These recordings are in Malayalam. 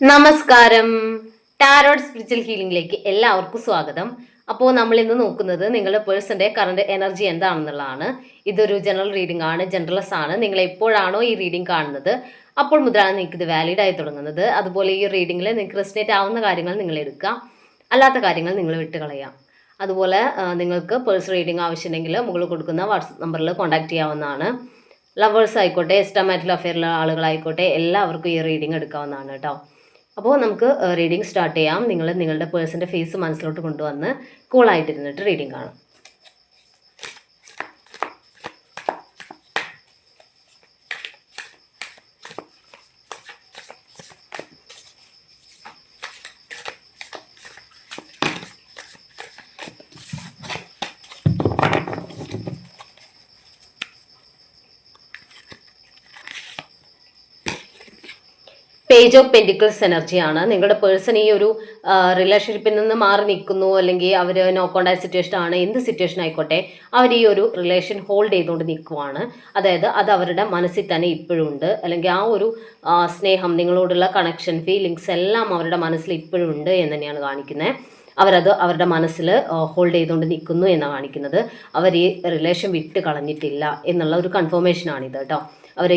നമസ്കാരം. ടാരോഡ് സ്പിരിച്വൽ ഹീലിംഗിലേക്ക് എല്ലാവർക്കും സ്വാഗതം. അപ്പോൾ നമ്മൾ ഇന്ന് നോക്കുന്നത് നിങ്ങളുടെ പേഴ്സന്റെ കറണ്ട് എനർജി എന്താണെന്നുള്ളതാണ്. ഇതൊരു ജനറൽ റീഡിംഗ് ആണ് ജനറൽസ് ആണ്. നിങ്ങൾ എപ്പോഴാണോ ഈ റീഡിംഗ് കാണുന്നത് അപ്പോൾ മുതലാണ് നിങ്ങൾക്ക് ഇത് വാലിഡ് ആയി തുടങ്ങുന്നത്. അതുപോലെ ഈ റീഡിങ്ങിൽ നിങ്ങൾക്ക് റെസിനേറ്റ് ആവുന്ന കാര്യങ്ങൾ നിങ്ങൾ എടുക്കുക. അല്ലാത്ത കാര്യങ്ങൾ നിങ്ങൾ വിട്ടുകളയാം അതുപോലെ നിങ്ങൾക്ക് പേഴ്സ് റീഡിംഗ് ആവശ്യമുണ്ടെങ്കിൽ മുകളിൽ കൊടുക്കുന്ന വാട്സപ്പ് നമ്പറിൽ കോൺടാക്ട് ചെയ്യാവുന്നതാണ്. ലവേഴ്സ് ആയിക്കോട്ടെ എസ്റ്റമാറ്റിൽ അഫെയറിലുള്ള ആളുകളായിക്കോട്ടെ എല്ലാവർക്കും ഈ റീഡിംഗ് എടുക്കാവുന്നതാണ് കേട്ടോ. അപ്പോൾ നമുക്ക് റീഡിംഗ് സ്റ്റാർട്ട് ചെയ്യാം. നിങ്ങൾ നിങ്ങളുടെ പേഴ്സന്റെ ഫേസ് മനസ്സിലോട്ട് കൊണ്ടുവന്ന് കൂളായിട്ടിരുന്നിട്ട് റീഡിംഗ് കാണാം. പേജ് ഓഫ് പെന്റിക്കിൾസ് എനർജിയാണ് നിങ്ങളുടെ പേഴ്സൺ ഈ ഒരു റിലേഷൻഷിപ്പിൽ നിന്ന് മാറി നിൽക്കുന്നു അല്ലെങ്കിൽ അവർ നോ കോണ്ടാക്ട് സിറ്റുവേഷൻ ആണ് എന്ത് സിറ്റുവേഷൻ ആയിക്കോട്ടെ അവർ ഈ ഒരു റിലേഷൻ ഹോൾഡ് ചെയ്തുകൊണ്ട് നിൽക്കുവാണ്. അതായത് അത് അവരുടെ മനസ്സിൽ തന്നെ ഇപ്പോഴും ഉണ്ട്. അല്ലെങ്കിൽ ആ ഒരു സ്നേഹം നിങ്ങളോടുള്ള കണക്ഷൻ ഫീലിങ്സ് എല്ലാം അവരുടെ മനസ്സിൽ ഇപ്പോഴും ഉണ്ട് എന്ന് തന്നെയാണ് കാണിക്കുന്നത് അവരത് അവരുടെ മനസ്സിൽ ഹോൾഡ് ചെയ്തുകൊണ്ട് നിൽക്കുന്നു എന്നാണ് കാണിക്കുന്നത്. അവർ ഈ റിലേഷൻ വിട്ട് കളഞ്ഞിട്ടില്ല എന്നുള്ള ഒരു കൺഫർമേഷനാണിത് കേട്ടോ. അവർ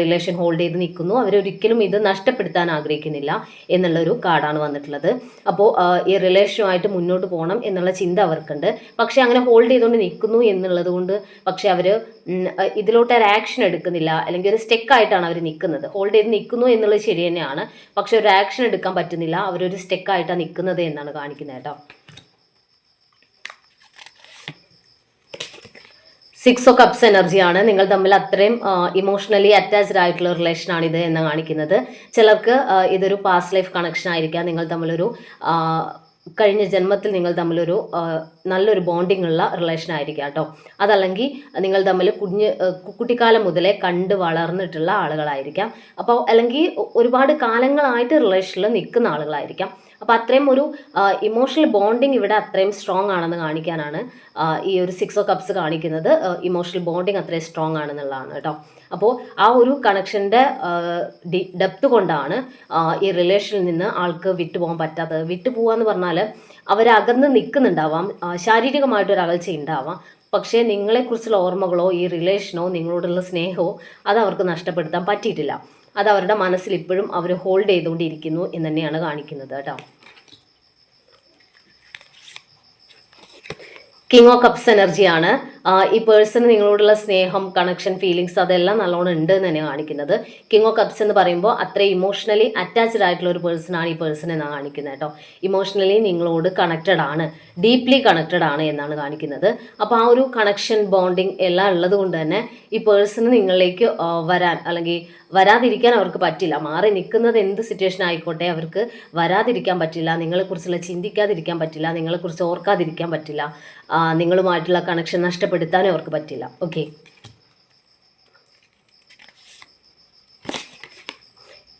റിലേഷൻ ഹോൾഡ് ചെയ്ത് നിൽക്കുന്നു. അവരൊരിക്കലും ഇത് നഷ്ടപ്പെടുത്താൻ ആഗ്രഹിക്കുന്നില്ല എന്നുള്ളൊരു കാർഡാണ് വന്നിട്ടുള്ളത്. അപ്പോൾ ഈ റിലേഷനുമായിട്ട് മുന്നോട്ട് പോകണം എന്നുള്ള ചിന്ത അവർക്കുണ്ട്. പക്ഷേ അങ്ങനെ ഹോൾഡ് ചെയ്തുകൊണ്ട് നിൽക്കുന്നു എന്നുള്ളത് കൊണ്ട് പക്ഷേ അവർ ഇതിലോട്ട് ഒരു ആക്ഷൻ എടുക്കുന്നില്ല. അല്ലെങ്കിൽ ഒരു സ്റ്റെക്കായിട്ടാണ് അവർ നിൽക്കുന്നത്. ഹോൾഡ് ചെയ്ത് നിൽക്കുന്നു എന്നുള്ളത് ശരി തന്നെയാണ്. പക്ഷെ ഒരു ആക്ഷൻ എടുക്കാൻ പറ്റുന്നില്ല. അവരൊരു സ്റ്റെക്കായിട്ടാണ് നിൽക്കുന്നത് എന്നാണ് കാണിക്കുന്നത് കേട്ടോ. സിക്സ് ഓ കപ്സ് എനർജിയാണ് നിങ്ങൾ തമ്മിൽ അത്രയും ഇമോഷണലി അറ്റാച്ച്ഡ് ആയിട്ടുള്ള റിലേഷൻ ആണ് ഇത് എന്ന് കാണിക്കുന്നത്. ചിലർക്ക് ഇതൊരു പാസ്റ്റ് ലൈഫ് കണക്ഷൻ ആയിരിക്കാം. നിങ്ങൾ തമ്മിലൊരു കഴിഞ്ഞ ജന്മത്തിൽ നിങ്ങൾ തമ്മിലൊരു നല്ലൊരു ബോണ്ടിങ് ഉള്ള റിലേഷൻ ആയിരിക്കാം കേട്ടോ. അതല്ലെങ്കിൽ നിങ്ങൾ തമ്മിൽ കുഞ്ഞ് കുട്ടിക്കാലം മുതലേ കണ്ട് വളർന്നിട്ടുള്ള ആളുകളായിരിക്കാം. അപ്പോൾ അല്ലെങ്കിൽ ഒരുപാട് കാലങ്ങളായിട്ട് റിലേഷനിൽ നിൽക്കുന്ന ആളുകളായിരിക്കാം. അപ്പോൾ അത്രയും ഒരു ഇമോഷണൽ ബോണ്ടിങ് ഇവിടെ അത്രയും സ്ട്രോങ് ആണെന്ന് കാണിക്കാനാണ് ഈ ഒരു സിക്സ് ഓ കപ്സ് കാണിക്കുന്നത്. ഇമോഷണൽ ബോണ്ടിങ് അത്രയും സ്ട്രോങ് ആണെന്നുള്ളതാണ് കേട്ടോ. അപ്പോൾ ആ ഒരു കണക്ഷന്റെ ഡെപ്ത് കൊണ്ടാണ് ഈ റിലേഷനിൽ നിന്ന് ആൾക്ക് വിട്ടുപോകാൻ പറ്റാത്തത്. വിട്ടുപോകാന്ന് പറഞ്ഞാൽ അവരകന്ന് നിൽക്കുന്നുണ്ടാവാം ശാരീരികമായിട്ട് ഒരു അകൽച്ച ഉണ്ടാവാം പക്ഷേ നിങ്ങളെക്കുറിച്ചുള്ള ഓർമ്മകളോ ഈ റിലേഷനോ നിങ്ങളോടുള്ള സ്നേഹമോ അത് അവർക്ക് നഷ്ടപ്പെടുത്താൻ പറ്റിയിട്ടില്ല. അത് അവരുടെ മനസ്സിൽ ഇപ്പോഴും അവർ ഹോൾഡ് ചെയ്തുകൊണ്ടിരിക്കുന്നു എന്ന് തന്നെയാണ് കാണിക്കുന്നത് കേട്ടോ. കിങ് ഓഫ് കപ്സ് എനർജിയാണ് ഈ പേഴ്സൺ നിങ്ങളോടുള്ള സ്നേഹം കണക്ഷൻ ഫീലിങ്സ് അതെല്ലാം നല്ലോണം ഉണ്ട് എന്ന് തന്നെയാണ് കാണിക്കുന്നത്. കിങ് ഓഫ് കപ്സ് എന്ന് പറയുമ്പോൾ അത്ര ഇമോഷണലി അറ്റാച്ച്ഡ് ആയിട്ടുള്ള ഒരു പേഴ്സൺ ആണ് ഈ പേഴ്സൺ എന്നാണ് കാണിക്കുന്നത് കേട്ടോ. ഇമോഷണലി നിങ്ങളോട് കണക്റ്റഡ് ആണ് ഡീപ്ലി കണക്റ്റഡ് ആണ് എന്നാണ് കാണിക്കുന്നത്. അപ്പോൾ ആ ഒരു കണക്ഷൻ ബോണ്ടിങ് എല്ലാം ഉള്ളത് കൊണ്ട് തന്നെ ഈ പേഴ്സണ് നിങ്ങളിലേക്ക് വരാൻ അല്ലെങ്കിൽ വരാതിരിക്കാൻ അവർക്ക് പറ്റില്ല. മാറി നിൽക്കുന്നത് എന്ത് സിറ്റുവേഷൻ ആയിക്കോട്ടെ അവർക്ക് വരാതിരിക്കാൻ പറ്റില്ല നിങ്ങളെക്കുറിച്ചുള്ള ചിന്തിക്കാതിരിക്കാൻ പറ്റില്ല നിങ്ങളെക്കുറിച്ച് ഓർക്കാതിരിക്കാൻ പറ്റില്ല. നിങ്ങളുമായിട്ടുള്ള കണക്ഷൻ നഷ്ടപ്പെടുത്താനും അവർക്ക് പറ്റില്ല. ഓക്കെ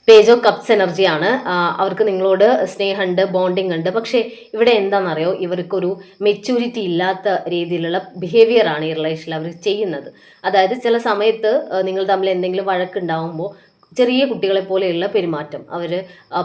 പേജ് ഓഫ് കപ്സ് എനർജിയാണ് അവർക്ക് നിങ്ങളോട് സ്നേഹമുണ്ട് ബോണ്ടിങ് ഉണ്ട്. പക്ഷേ ഇവിടെ എന്താണെന്നറിയോ? ഇവർക്കൊരു മെച്യൂരിറ്റി ഇല്ലാത്ത രീതിയിലുള്ള ബിഹേവിയർ ആണ് ഈ റിലേഷനിൽ അവർ ചെയ്യുന്നത്. അതായത് ചില സമയത്ത് നിങ്ങൾ തമ്മിൽ എന്തെങ്കിലും വഴക്കുണ്ടാവുമ്പോൾ ചെറിയ കുട്ടികളെ പോലെയുള്ള പെരുമാറ്റം. അവർ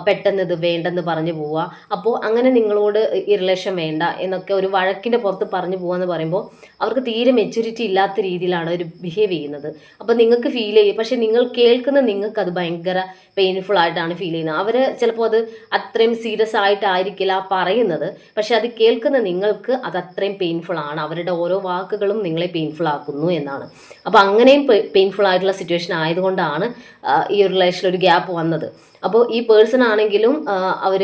പെട്ടെന്ന് ഇത് വേണ്ടെന്ന് പറഞ്ഞു പോവുക. അപ്പോൾ അങ്ങനെ നിങ്ങളോട് ഈ റിലേഷൻ വേണ്ട എന്നൊക്കെ ഒരു വഴക്കിന്റെ പുറത്ത് പറഞ്ഞു പോവാന്ന് പറയുമ്പോൾ അവർക്ക് തീരെ മെച്യൂരിറ്റി ഇല്ലാത്ത രീതിയിലാണ് അവർ ബിഹേവ് ചെയ്യുന്നത്. അപ്പോൾ നിങ്ങൾക്ക് ഫീൽ ചെയ്യും. പക്ഷേ നിങ്ങൾ കേൾക്കുന്ന നിങ്ങൾക്ക് അത് ഭയങ്കര പെയിൻഫുൾ ആയിട്ടാണ് ഫീൽ ചെയ്യുന്നത്. അവർ ചിലപ്പോൾ അത് അത്രയും സീരിയസ് ആയിട്ടായിരിക്കില്ല പറയുന്നത്. പക്ഷേ അത് കേൾക്കുന്ന നിങ്ങൾക്ക് അത് അത്രയും പെയിൻഫുൾ ആണ്. അവരുടെ ഓരോ വാക്കുകളും നിങ്ങളെ പെയിൻഫുൾ ആക്കുന്നു എന്നാണ്. അപ്പോൾ അങ്ങനെയും പെയിൻഫുൾ ആയിട്ടുള്ള സിറ്റുവേഷൻ ആയതുകൊണ്ടാണ് ഈ ഒരു റിലേഷനിൽ ഒരു ഗ്യാപ്പ് വന്നത്. അപ്പോൾ ഈ പേഴ്സൺ ആണെങ്കിലും അവർ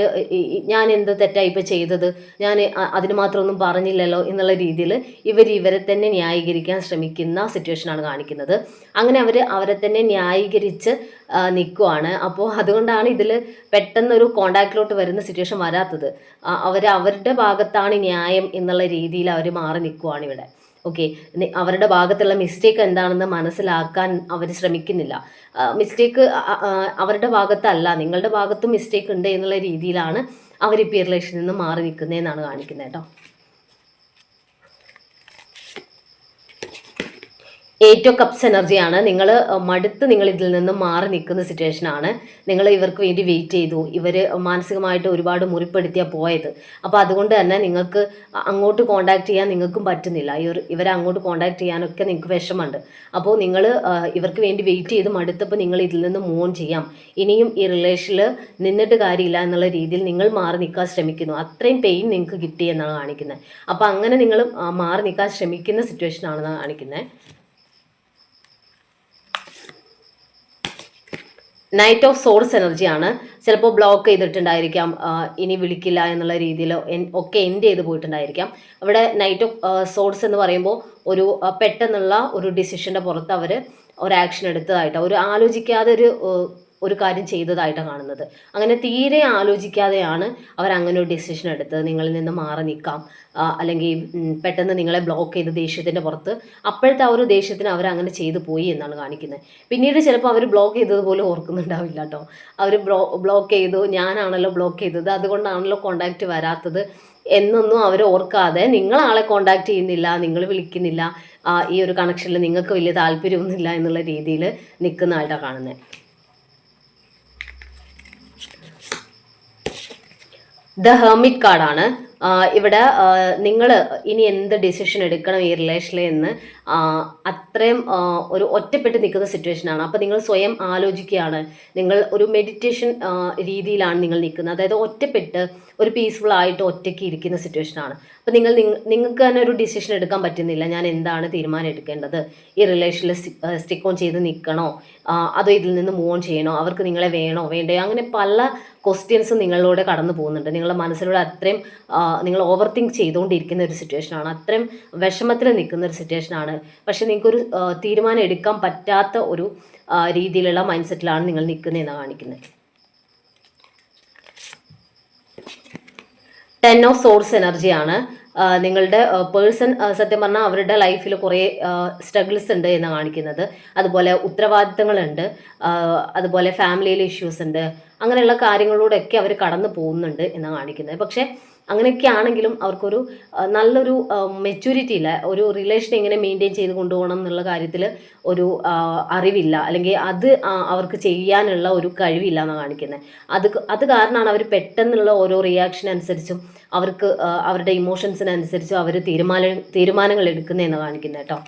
ഞാൻ എന്ത് തെറ്റായി ഇപ്പോൾ ചെയ്തത്? ഞാൻ അതിന് മാത്രം ഒന്നും പറഞ്ഞില്ലല്ലോ എന്നുള്ള രീതിയിൽ ഇവർ ഇവരെ തന്നെ ന്യായീകരിക്കാൻ ശ്രമിക്കുന്ന സിറ്റുവേഷനാണ് കാണിക്കുന്നത്. അങ്ങനെ അവർ അവരെ തന്നെ ന്യായീകരിച്ച് നിൽക്കുവാണ് അപ്പോൾ അതുകൊണ്ടാണ് ഇതിൽ പെട്ടെന്നൊരു കോണ്ടാക്റ്റിലോട്ട് വരുന്ന സിറ്റുവേഷൻ വരാത്തത്. അവർ അവരുടെ ഭാഗത്താണ് ന്യായം എന്നുള്ള രീതിയിൽ അവർ മാറി നിൽക്കുവാണ് ഇവിടെ. ഓക്കെ അവരുടെ ഭാഗത്തുള്ള മിസ്റ്റേക്ക് എന്താണെന്ന് മനസ്സിലാക്കാൻ അവർ ശ്രമിക്കുന്നില്ല. മിസ്റ്റേക്ക് അവരുടെ ഭാഗത്തല്ല. നിങ്ങളുടെ ഭാഗത്തും മിസ്റ്റേക്ക് ഉണ്ട് എന്നുള്ള രീതിയിലാണ് അവരിപ്പോൾ ഈ റിലേഷനിൽ നിന്ന് മാറി നിൽക്കുന്നതെന്നാണ് കാണിക്കുന്നത് കേട്ടോ. ഏറ്റവും കപ്സ് എനർജിയാണ് നിങ്ങൾ മടുത്ത് നിങ്ങൾ ഇതിൽ നിന്ന് മാറി നിൽക്കുന്ന സിറ്റുവേഷനാണ് നിങ്ങൾ ഇവർക്ക് വേണ്ടി വെയിറ്റ് ചെയ്തു. ഇവർ മാനസികമായിട്ട് ഒരുപാട് മുറിപ്പെടുത്തിയാൽ പോയത്. അപ്പോൾ അതുകൊണ്ട് തന്നെ നിങ്ങൾക്ക് അങ്ങോട്ട് കോണ്ടാക്ട് ചെയ്യാൻ നിങ്ങൾക്കും പറ്റുന്നില്ല. ഇവർ ഇവരെ അങ്ങോട്ട് കോണ്ടാക്ട് ചെയ്യാനൊക്കെ നിങ്ങൾക്ക് വിഷമമുണ്ട്. അപ്പോൾ നിങ്ങൾ ഇവർക്ക് വേണ്ടി വെയിറ്റ് ചെയ്ത് മടുത്തപ്പോൾ നിങ്ങൾ ഇതിൽ നിന്ന് മൂവ് ഓൺ ചെയ്യാം. ഇനിയും ഈ റിലേഷനിൽ നിന്നിട്ട് കാര്യമില്ല എന്നുള്ള രീതിയിൽ നിങ്ങൾ മാറി നിൽക്കാൻ ശ്രമിക്കുന്നു. അത്രയും പെയിൻ നിങ്ങൾക്ക് കിട്ടി എന്നാണ് കാണിക്കുന്നത് അപ്പോൾ അങ്ങനെ നിങ്ങൾ മാറി നിൽക്കാൻ ശ്രമിക്കുന്ന സിറ്റുവേഷൻ ആണെന്നാണ് കാണിക്കുന്നത് നൈറ്റ് ഓഫ് സോഴ്സ് എനർജിയാണ് ചിലപ്പോൾ ബ്ലോക്ക് ചെയ്തിട്ടുണ്ടായിരിക്കാം. ഇനി വിളിക്കില്ല എന്നുള്ള രീതിയിൽ ഒക്കെ എൻഡ് ചെയ്ത് പോയിട്ടുണ്ടായിരിക്കാം. അവിടെ നൈറ്റ് ഓഫ് സോഴ്സ് എന്ന് പറയുമ്പോൾ ഒരു പെട്ടെന്നുള്ള ഒരു ഡിസിഷന്റെ പുറത്ത് അവർ ഒരു ആക്ഷൻ എടുത്തതായിട്ടോ. ഒരു ആലോചിക്കാതെ ഒരു ഒരു കാര്യം ചെയ്തതായിട്ടാണ് കാണുന്നത്. അങ്ങനെ തീരെ ആലോചിക്കാതെയാണ് അവർ അങ്ങനെ ഒരു ഡിസിഷൻ എടുത്തത്. നിങ്ങളിൽ നിന്ന് മാറി നിൽക്കാം. അല്ലെങ്കിൽ പെട്ടെന്ന് നിങ്ങളെ ബ്ലോക്ക് ചെയ്ത് ദേഷ്യത്തിന്റെ പുറത്ത് അപ്പോഴത്തെ ആ ഒരു ദേഷ്യത്തിന് അവർ അങ്ങനെ ചെയ്തു പോയി എന്നാണ് കാണിക്കുന്നത്. പിന്നീട് ചിലപ്പോൾ അവർ ബ്ലോക്ക് ചെയ്തതുപോലെ ഓർക്കുന്നുണ്ടാവില്ല കേട്ടോ. അവർ ബ്ലോ ബ്ലോക്ക് ചെയ്തു. ഞാനാണല്ലോ ബ്ലോക്ക് ചെയ്തത്. അതുകൊണ്ടാണല്ലോ കോണ്ടാക്റ്റ് വരാത്തത് എന്നൊന്നും അവർ ഓർക്കാതെ നിങ്ങൾ ആളെ കോണ്ടാക്ട് ചെയ്യുന്നില്ല നിങ്ങൾ വിളിക്കുന്നില്ല. ഈ ഒരു കണക്ഷനിൽ നിങ്ങൾക്ക് വലിയ താല്പര്യമൊന്നുമില്ല എന്നുള്ള രീതിയിൽ നിൽക്കുന്നതായിട്ടാണ് കാണുന്നത്. ദ ഹെർമിറ്റ് കാർഡാണ്. ഇവിടെ നിങ്ങൾ ഇനി എന്ത് ഡിസിഷൻ എടുക്കണം ഈ റിലേഷനിൽ എന്ന് അത്രയും ഒരു ഒറ്റപ്പെട്ട് നിൽക്കുന്ന സിറ്റുവേഷൻ ആണ്. അപ്പോൾ നിങ്ങൾ സ്വയം ആലോചിക്കുകയാണ്. നിങ്ങൾ ഒരു മെഡിറ്റേഷൻ രീതിയിലാണ് നിങ്ങൾ നിൽക്കുന്നത്. അതായത് ഒറ്റപ്പെട്ട് ഒരു പീസ്ഫുൾ ആയിട്ട് ഒറ്റയ്ക്ക് ഇരിക്കുന്ന സിറ്റുവേഷനാണ് അപ്പോൾ നിങ്ങൾ നിങ്ങൾക്ക് തന്നെ ഒരു ഡിസിഷൻ എടുക്കാൻ പറ്റുന്നില്ല. ഞാൻ എന്താണ് തീരുമാനം എടുക്കേണ്ടത്? ഈ റിലേഷനിൽ സ്റ്റിക്ക് ഓൺ ചെയ്ത് നിൽക്കണോ? അതോ ഇതിൽ നിന്ന് മൂവ് ഓൺ ചെയ്യണോ? അവർക്ക് നിങ്ങളെ വേണോ? വേണ്ടയോ? അങ്ങനെ പല ക്വസ്റ്റ്യൻസ് നിങ്ങളിലൂടെ കടന്നു പോകുന്നുണ്ട്. നിങ്ങളുടെ മനസ്സിലൂടെ അത്രയും നിങ്ങൾ ഓവർ തിങ്ക് ചെയ്തുകൊണ്ടിരിക്കുന്ന ഒരു സിറ്റുവേഷനാണ് അത്രയും വിഷമത്തിൽ നിൽക്കുന്ന ഒരു സിറ്റുവേഷനാണ് പക്ഷേ നിങ്ങൾക്കൊരു തീരുമാനം എടുക്കാൻ പറ്റാത്ത ഒരു രീതിയിലുള്ള മൈൻഡ് സെറ്റിലാണ് നിങ്ങൾ നിൽക്കുന്നതെന്ന് കാണിക്കുന്നത്. ടെൻ ഓഫ് സോഴ്സ് എനർജിയാണ് നിങ്ങളുടെ പേഴ്സൺ സത്യം പറഞ്ഞാൽ അവരുടെ ലൈഫിൽ കുറേ സ്ട്രഗിൾസ് ഉണ്ട് എന്ന് കാണിക്കുന്നത്. അതുപോലെ ഉത്തരവാദിത്തങ്ങളുണ്ട്. അതുപോലെ ഫാമിലിയിൽ ഇഷ്യൂസ് ഉണ്ട്. അങ്ങനെയുള്ള കാര്യങ്ങളിലൂടെയൊക്കെ അവർ കടന്നു പോകുന്നുണ്ട് എന്ന് കാണിക്കുന്നത്. പക്ഷേ അങ്ങനെയൊക്കെ ആണെങ്കിലും അവർക്കൊരു നല്ലൊരു മെച്യൂരിറ്റി ഇല്ല. ഒരു റിലേഷൻ എങ്ങനെ മെയിന്റെയിൻ ചെയ്ത് കൊണ്ടുപോകണം എന്നുള്ള കാര്യത്തിൽ ഒരു അറിവില്ല. അല്ലെങ്കിൽ അത് അവർക്ക് ചെയ്യാനുള്ള ഒരു കഴിവില്ല എന്നാണ് കാണിക്കുന്നത് അത് അത് കാരണമാണ് അവർ പെട്ടെന്നുള്ള ഓരോ റിയാക്ഷൻ അനുസരിച്ചും അവർക്ക് അവരുടെ ഇമോഷൻസിനനുസരിച്ചും അവർ തീരുമാന തീരുമാനങ്ങൾ എടുക്കുന്നതെന്ന് കാണിക്കുന്നത് കേട്ടോ.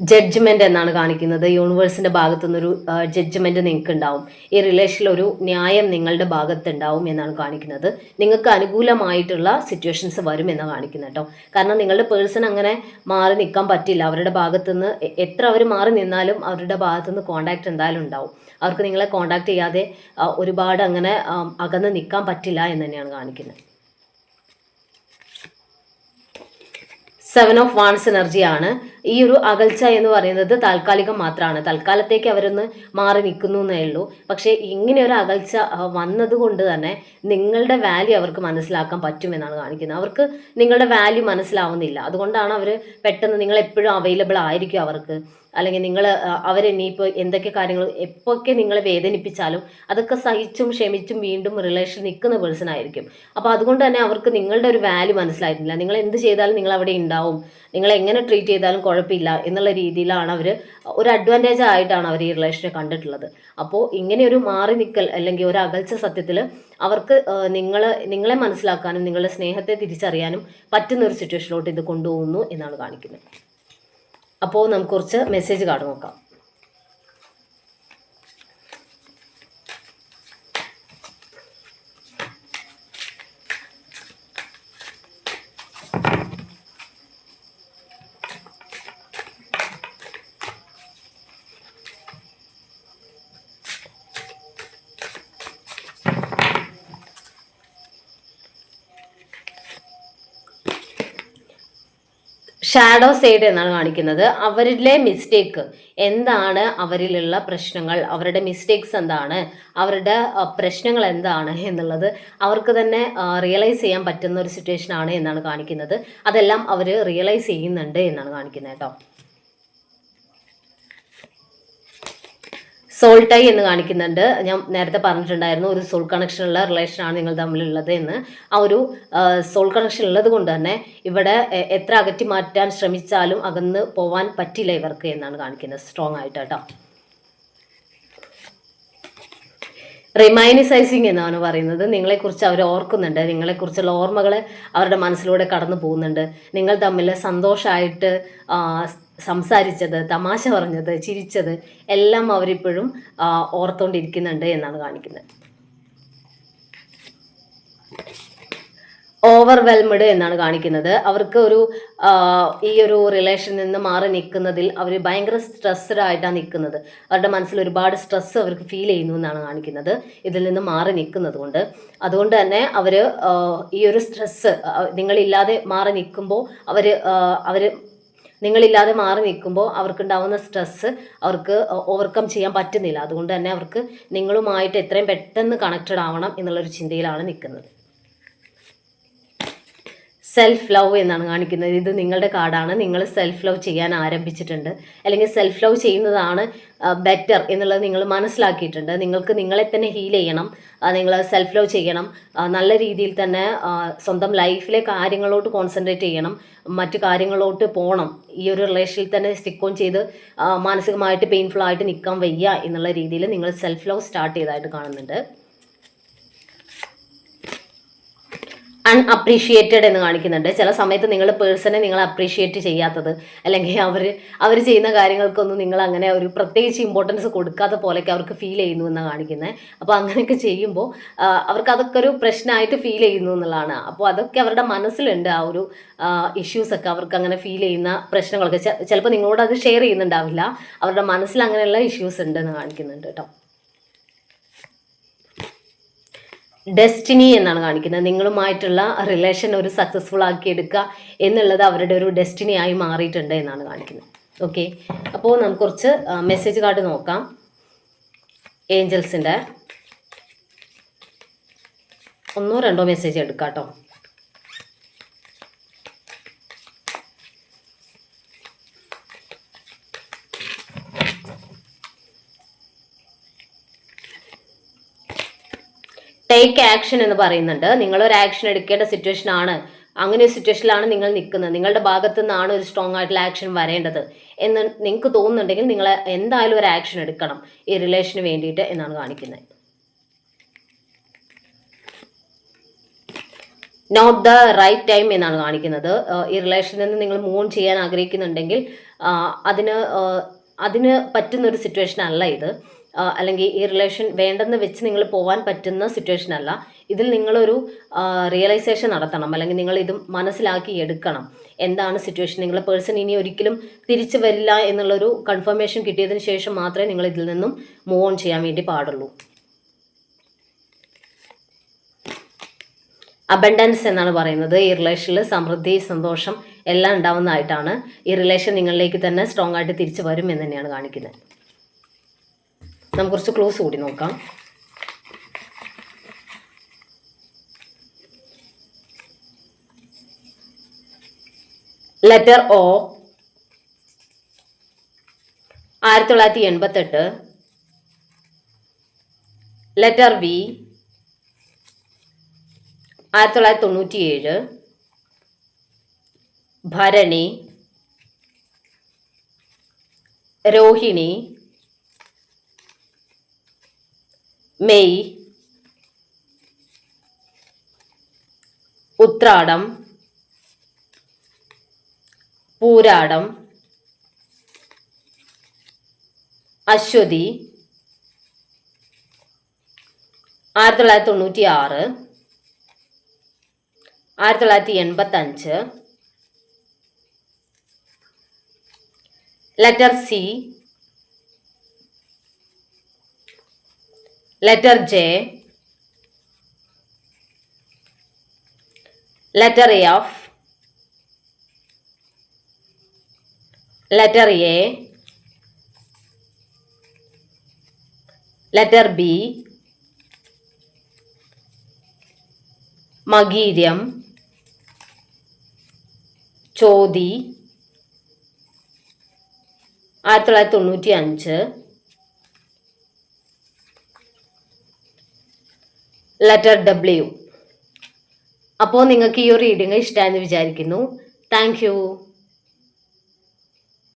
ജഡ്ജ്മെന്റ് എന്നാണ് കാണിക്കുന്നത്. യൂണിവേഴ്സിന്റെ ഭാഗത്തു നിന്നൊരു ജഡ്ജ്മെന്റ് നിങ്ങൾക്ക് ഉണ്ടാവും ഈ റിലേഷനിൽ ഒരു ന്യായം നിങ്ങളുടെ ഭാഗത്തുണ്ടാവും എന്നാണ് കാണിക്കുന്നത്. നിങ്ങൾക്ക് അനുകൂലമായിട്ടുള്ള സിറ്റുവേഷൻസ് വരും എന്ന് കാണിക്കുന്നത് കേട്ടോ. കാരണം നിങ്ങളുടെ പേഴ്സൺ അങ്ങനെ മാറി നിൽക്കാൻ പറ്റില്ല. അവരുടെ ഭാഗത്തു നിന്ന് എത്ര അവർ മാറി നിന്നാലും അവരുടെ ഭാഗത്തു നിന്ന് കോണ്ടാക്ട് എന്തായാലും ഉണ്ടാവും. അവർക്ക് നിങ്ങളെ കോണ്ടാക്ട് ചെയ്യാതെ ഒരുപാട് അങ്ങനെ അകന്ന് നിൽക്കാൻ പറ്റില്ല എന്ന് തന്നെയാണ് കാണിക്കുന്നത്. സെവൻ ഓഫ് വാൺസ് എനർജിയാണ് ഈ ഒരു അകൽച്ച എന്ന് പറയുന്നത് താൽക്കാലികം മാത്രമാണ് തൽക്കാലത്തേക്ക് അവരൊന്ന് മാറി നിൽക്കുന്നു എന്നേ ഉള്ളൂ. പക്ഷേ ഇങ്ങനെ ഒരു അകൽച്ച വന്നതുകൊണ്ട് തന്നെ നിങ്ങളുടെ വാല്യൂ അവർക്ക് മനസ്സിലാക്കാൻ പറ്റുമെന്നാണ് കാണിക്കുന്നത്. അവർക്ക് നിങ്ങളുടെ വാല്യൂ മനസ്സിലാവുന്നില്ല. അതുകൊണ്ടാണ് അവർ പെട്ടെന്ന് നിങ്ങൾ എപ്പോഴും അവൈലബിൾ ആയിരിക്കും അവർക്ക്. അല്ലെങ്കിൽ നിങ്ങൾ അവരെന്നിപ്പോൾ എന്തൊക്കെ കാര്യങ്ങൾ എപ്പോഴൊക്കെ നിങ്ങളെ വേദനിപ്പിച്ചാലും അതൊക്കെ സഹിച്ചും ക്ഷമിച്ചും വീണ്ടും റിലേഷൻ നിൽക്കുന്ന പേഴ്സൺ ആയിരിക്കും. അപ്പോൾ അതുകൊണ്ട് തന്നെ അവർക്ക് നിങ്ങളുടെ ഒരു വാല്യൂ മനസ്സിലായിട്ടില്ല. നിങ്ങൾ എന്ത് ചെയ്താലും നിങ്ങൾ അവിടെ ഉണ്ടാവും. നിങ്ങൾ എങ്ങനെ ട്രീറ്റ് ചെയ്താലും കുഴപ്പമില്ല എന്നുള്ള രീതിയിലാണ് അവർ ഒരു അഡ്വാന്റേജ് ആയിട്ടാണ് അവർ ഈ റിലേഷനെ കണ്ടിട്ടുള്ളത്. അപ്പോൾ ഇങ്ങനെ ഒരു മാറി നിൽക്കൽ അല്ലെങ്കിൽ ഒരു അകൽച്ച സത്യത്തിൽ അവർക്ക് നിങ്ങൾ നിങ്ങളെ മനസ്സിലാക്കാനും നിങ്ങളുടെ സ്നേഹത്തെ തിരിച്ചറിയാനും പറ്റുന്ന ഒരു സിറ്റുവേഷനിലോട്ട് ഇത് കൊണ്ടുപോകുന്നു എന്നാണ് കാണിക്കുന്നത്. അപ്പോൾ നമുക്ക് കുറച്ച് മെസ്സേജ് കാർഡ് നോക്കാം. ഷാഡോ സൈഡ് എന്നാണ് കാണിക്കുന്നത്. അവരിലെ മിസ്റ്റേക്ക് എന്താണ്? അവരിലുള്ള പ്രശ്നങ്ങൾ അവരുടെ മിസ്റ്റേക്സ് എന്താണ്? അവരുടെ പ്രശ്നങ്ങൾ എന്താണ് എന്നുള്ളത് അവർക്ക് തന്നെ റിയലൈസ് ചെയ്യാൻ പറ്റുന്ന ഒരു സിറ്റുവേഷൻ ആണ് എന്നാണ് കാണിക്കുന്നത്. അതെല്ലാം അവർ റിയലൈസ് ചെയ്യുന്നുണ്ട് എന്നാണ് കാണിക്കുന്നത് കേട്ടോ. സോൾ ടൈ എന്ന് കാണിക്കുന്നുണ്ട്. ഞാൻ നേരത്തെ പറഞ്ഞിട്ടുണ്ടായിരുന്നു ഒരു സോൾ കണക്ഷനുള്ള ആണ് നിങ്ങൾ തമ്മിലുള്ളത് എന്ന്. ആ ഒരു സോൾ കണക്ഷൻ ഉള്ളത് കൊണ്ട് തന്നെ ഇവിടെ എത്ര അകറ്റി മാറ്റാൻ ശ്രമിച്ചാലും അകന്ന് പോവാൻ പറ്റില്ല ഇവർക്ക് എന്നാണ് കാണിക്കുന്നത് സ്ട്രോങ് ആയിട്ട് കേട്ടോ. റിമൈനിസൈസിങ് എന്നാണ് പറയുന്നത്. നിങ്ങളെക്കുറിച്ച് അവർ ഓർക്കുന്നുണ്ട്. നിങ്ങളെക്കുറിച്ചുള്ള ഓർമ്മകൾ അവരുടെ മനസ്സിലൂടെ കടന്നു പോകുന്നുണ്ട്. നിങ്ങൾ തമ്മിൽ സന്തോഷമായിട്ട് സംസാരിച്ചത് തമാശ പറഞ്ഞത് ചിരിച്ചത് എല്ലാം അവരിപ്പോഴും ഓർത്തുകൊണ്ടിരിക്കുന്നുണ്ട് എന്നാണ് കാണിക്കുന്നത്. ഓവർവെൽമഡ് എന്നാണ് കാണിക്കുന്നത്. അവർക്ക് ഒരു ഈ ഒരു റിലേഷനിൽ നിന്ന് മാറി നിൽക്കുന്നതിൽ അവർ ഭയങ്കര സ്ട്രെസ്ഡ് ആയിട്ടാണ് നിൽക്കുന്നത്. അവരുടെ മനസ്സിൽ ഒരുപാട് സ്ട്രെസ് അവർക്ക് ഫീൽ ചെയ്യുന്നു എന്നാണ് കാണിക്കുന്നത്. ഇതിൽ നിന്ന് മാറി നിൽക്കുന്നത് കൊണ്ട്. അതുകൊണ്ട് തന്നെ അവർ ഈ ഒരു സ്ട്രെസ്സ് നിങ്ങളില്ലാതെ മാറി നിൽക്കുമ്പോൾ അവർ അവർ നിങ്ങളില്ലാതെ മാറി നിൽക്കുമ്പോൾ അവർക്കുണ്ടാവുന്ന സ്ട്രെസ്സ് അവർക്ക് ഓവർകം ചെയ്യാൻ പറ്റുന്നില്ല. അതുകൊണ്ട് തന്നെ അവർക്ക് നിങ്ങളുമായിട്ട് എത്രയും പെട്ടെന്ന് കണക്റ്റഡ് ആവണം എന്നുള്ളൊരു ചിന്തയിലാണ് നിൽക്കുന്നത്. സെൽഫ് ലവ് എന്നാണ് കാണിക്കുന്നത്. ഇത് നിങ്ങളുടെ കാർഡാണ്. നിങ്ങൾ സെൽഫ് ലവ് ചെയ്യാൻ ആരംഭിച്ചിട്ടുണ്ട്. അല്ലെങ്കിൽ സെൽഫ് ലവ് ചെയ്യുന്നതാണ് ബെറ്റർ എന്നുള്ളത് നിങ്ങൾ മനസ്സിലാക്കിയിട്ടുണ്ട്. നിങ്ങൾക്ക് നിങ്ങളെ തന്നെ ഹീൽ ചെയ്യണം. നിങ്ങൾ സെൽഫ് ലവ് ചെയ്യണം നല്ല രീതിയിൽ തന്നെ സ്വന്തം ലൈഫിലെ കാര്യങ്ങളോട്ട് കോൺസെൻട്രേറ്റ് ചെയ്യണം. മറ്റു കാര്യങ്ങളോട്ട് പോകണം ഈ ഒരു റിലേഷനിൽ തന്നെ സ്റ്റിക്ക് ഓൺ ചെയ്ത് മാനസികമായിട്ട് പെയിൻഫുൾ ആയിട്ട് നിൽക്കാൻ വയ്യ എന്നുള്ള രീതിയിൽ നിങ്ങൾ സെൽഫ് ലവ് സ്റ്റാർട്ട് ചെയ്തതായിട്ട് കാണുന്നുണ്ട്. അൺഅപ്രീഷിയേറ്റഡ് എന്ന് കാണിക്കുന്നുണ്ട്. ചില സമയത്ത് നിങ്ങൾ പേഴ്സണെ നിങ്ങൾ അപ്രീഷിയേറ്റ് ചെയ്യാത്തത് അല്ലെങ്കിൽ അവർ അവർ ചെയ്യുന്ന കാര്യങ്ങൾക്കൊന്നും നിങ്ങൾ അങ്ങനെ ഒരു പ്രത്യേകിച്ച് ഇമ്പോർട്ടൻസ് കൊടുക്കാത്ത പോലെയൊക്കെ അവർക്ക് ഫീൽ ചെയ്യുന്നു എന്നാണ് കാണിക്കുന്നത് അപ്പോൾ അങ്ങനെയൊക്കെ ചെയ്യുമ്പോൾ അവർക്ക് അതൊക്കെ ഒരു പ്രശ്നമായിട്ട് ഫീൽ ചെയ്യുന്നു എന്നുള്ളതാണ്. അപ്പോൾ അതൊക്കെ അവരുടെ മനസ്സിലുണ്ട് ആ ഒരു ഇഷ്യൂസൊക്കെ അവർക്ക് അങ്ങനെ ഫീൽ ചെയ്യുന്ന പ്രശ്നങ്ങളൊക്കെ. ചിലപ്പോൾ നിങ്ങളോട് അത് ഷെയർ ചെയ്യുന്നുണ്ടാവില്ല. അവരുടെ മനസ്സിൽ അങ്ങനെയുള്ള ഇഷ്യൂസ് ഉണ്ടെന്ന് കാണിക്കുന്നുണ്ട് കേട്ടോ. ഡെസ്റ്റിനി എന്നാണ് കാണിക്കുന്നത്. നിങ്ങളുമായിട്ടുള്ള റിലേഷൻ ഒരു സക്സസ്ഫുൾ ആക്കി എടുക്കുക എന്നുള്ളത് അവരുടെ ഒരു ഡെസ്റ്റിനി ആയി മാറിയിട്ടുണ്ട് എന്നാണ് കാണിക്കുന്നത്. ഓക്കെ അപ്പോൾ നമുക്ക് കുറച്ച് മെസ്സേജ് കാർഡ് നോക്കാം. ഏഞ്ചൽസിന്റെ ഒന്നോ രണ്ടോ മെസ്സേജ് എടുക്കാം കേട്ടോ ടേക്ക് ആക്ഷൻ എന്ന് പറയുന്നുണ്ട്. നിങ്ങൾ ഒരു ആക്ഷൻ എടുക്കേണ്ട സിറ്റുവേഷൻ ആണ്. അങ്ങനെ ഒരു സിറ്റുവേഷനിലാണ് നിങ്ങൾ നിൽക്കുന്നത്. നിങ്ങളുടെ ഭാഗത്തു നിന്നാണ് ഒരു സ്ട്രോങ് ആയിട്ടുള്ള ആക്ഷൻ വരേണ്ടത് എന്ന് നിങ്ങൾക്ക് തോന്നുന്നുണ്ടെങ്കിൽ നിങ്ങൾ എന്തായാലും ഒരു ആക്ഷൻ എടുക്കണം ഈ റിലേഷന് വേണ്ടിയിട്ട് എന്നാണ് കാണിക്കുന്നത്. നോട്ട് ദ റൈറ്റ് ടൈം എന്നാണ് കാണിക്കുന്നത്. ഈ റിലേഷനിൽ നിന്ന് നിങ്ങൾ മൂൺ ചെയ്യാൻ ആഗ്രഹിക്കുന്നുണ്ടെങ്കിൽ അതിന് അതിന് പറ്റുന്ന ഒരു സിറ്റുവേഷൻ അല്ല ഇത്. അല്ലെങ്കിൽ ഈ റിലേഷൻ വേണ്ടെന്ന് വെച്ച് നിങ്ങൾ പോകാൻ പറ്റുന്ന സിറ്റുവേഷൻ അല്ല. ഇതിൽ നിങ്ങളൊരു റിയലൈസേഷൻ നടത്തണം. അല്ലെങ്കിൽ നിങ്ങൾ ഇത് മനസ്സിലാക്കി എടുക്കണം. എന്താണ് സിറ്റുവേഷൻ നിങ്ങളെ പേഴ്സൺ ഇനി ഒരിക്കലും തിരിച്ചു വരില്ല എന്നുള്ളൊരു കൺഫർമേഷൻ കിട്ടിയതിന് ശേഷം മാത്രമേ നിങ്ങൾ ഇതിൽ നിന്നും മൂവ് ഓൺ ചെയ്യാൻ വേണ്ടി പാടുള്ളൂ. അബണ്ടൻസ് എന്നാണ് പറയുന്നത്. ഈ റിലേഷനിൽ സമൃദ്ധി സന്തോഷം എല്ലാം ഉണ്ടാവുന്നതായിട്ടാണ് ഈ റിലേഷൻ നിങ്ങളിലേക്ക് തന്നെ സ്ട്രോങ് ആയിട്ട് തിരിച്ചു വരും എന്ന് തന്നെയാണ് കാണിക്കുന്നത്. നമുക്ക് കുറച്ച് ക്ലോസ് കൂടി നോക്കാം. ലെറ്റർ ഒ ആയിരത്തി തൊള്ളായിരത്തി എൺപത്തെട്ട് ലെറ്റർ ബി ആയിരത്തി തൊള്ളായിരത്തി തൊണ്ണൂറ്റി ഏഴ് ഭരണി. രോഹിണി. മെയ്. ഉത്രാടം. പൂരാടം. അശ്വതി. ആയിരത്തി തൊള്ളായിരത്തി തൊണ്ണൂറ്റി ആറ് ആയിരത്തി തൊള്ളായിരത്തി എൺപത്തഞ്ച് letter C. Letter J letter F letter A letter B മകീര്യം ചോതി ആയിരത്തി തൊള്ളായിരത്തി തൊണ്ണൂറ്റി അഞ്ച് ലെറ്റർ ഡബ്ല്യു അപ്പോൾ നിങ്ങൾക്ക് ഈ ഒരു റീഡിങ് ഇഷ്ടമായെന്ന് വിചാരിക്കുന്നു. താങ്ക്